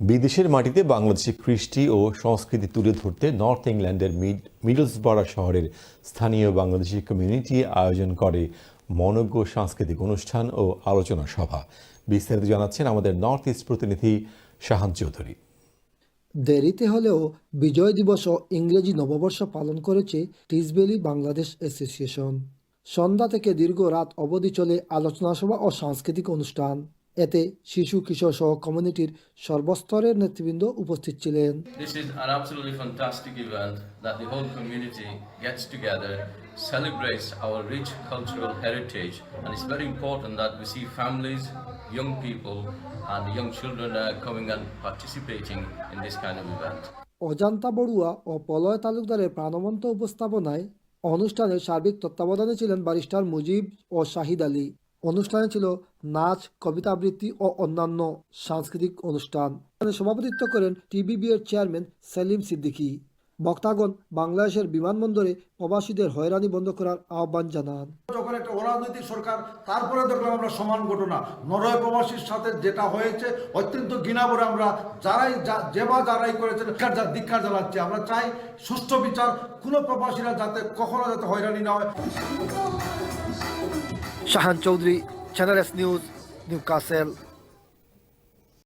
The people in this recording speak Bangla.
বিদেশের মাটিতে বাংলাদেশের কৃষ্টি ও সংস্কৃতি তুলে ধরতে নর্থ ইংল্যান্ডের মিড, মিডলসবরা শহরের স্থানীয় বাংলাদেশি কমিউনিটি আয়োজন করে মনজ্ঞ সাংস্কৃতিক অনুষ্ঠান ও আলোচনা সভা। বিস্তারিত জানাচ্ছেন আমাদের নর্থ ইস্ট প্রতিনিধি শাহান চৌধুরী। দেরিতে হলেও বিজয় দিবস ও ইংরেজি নববর্ষ পালন করেছে টিসবেলি বাংলাদেশ অ্যাসোসিয়েশন। সন্ধ্যা থেকে দীর্ঘ রাত অবধি চলে আলোচনা সভা ও সাংস্কৃতিক অনুষ্ঠান। এতে শিশু কিশোর সহ কমিউনিটির সর্বস্তরের নেতৃবৃন্দ উপস্থিত ছিলেন This is an absolutely fantastic event that the whole community gets together, celebrates our rich cultural heritage, and it's very important that we see families, young people, and young children uh, coming and participating in this kind of event. অজান্তা বড়ুয়া ও পলয় তালুকদারের প্রাণবন্ত উপস্থাপনায় অনুষ্ঠানের সার্বিক তত্ত্বাবধানে ছিলেন ব্যারিস্টার মুজিব ও শাহিদ আলী অনুষ্ঠানে ছিল নাচ, কবিতা আবৃত্তি ও অন্যান্য সাংস্কৃতিক অনুষ্ঠান। সভাপতিত্ব করেন টিবিবি এর চেয়ারম্যান সেলিম সিদ্দিকী। বক্তাগণ বাংলাদেশের বিমানবন্দরে প্রবাসীদের হয়রানি বন্ধ করার আহ্বান জানান। যখন একটা অরাজনৈতিক সরকার, তারপরে দেখলাম আমরা সমান ঘটনা। নরওয়ে প্রবাসীর সাথে যেটা হয়েছে, অত্যন্ত ঘৃণা করে আমরা যারাই যা- বা যারাই করেছেন ধিক্কার জানাচ্ছি আমরা চাই সুষ্ঠু বিচার, কোনো প্রবাসীরা যাতে কখনো যাতে হয়রানি না হয়। Shahan Chowdhury channel S news Newcastle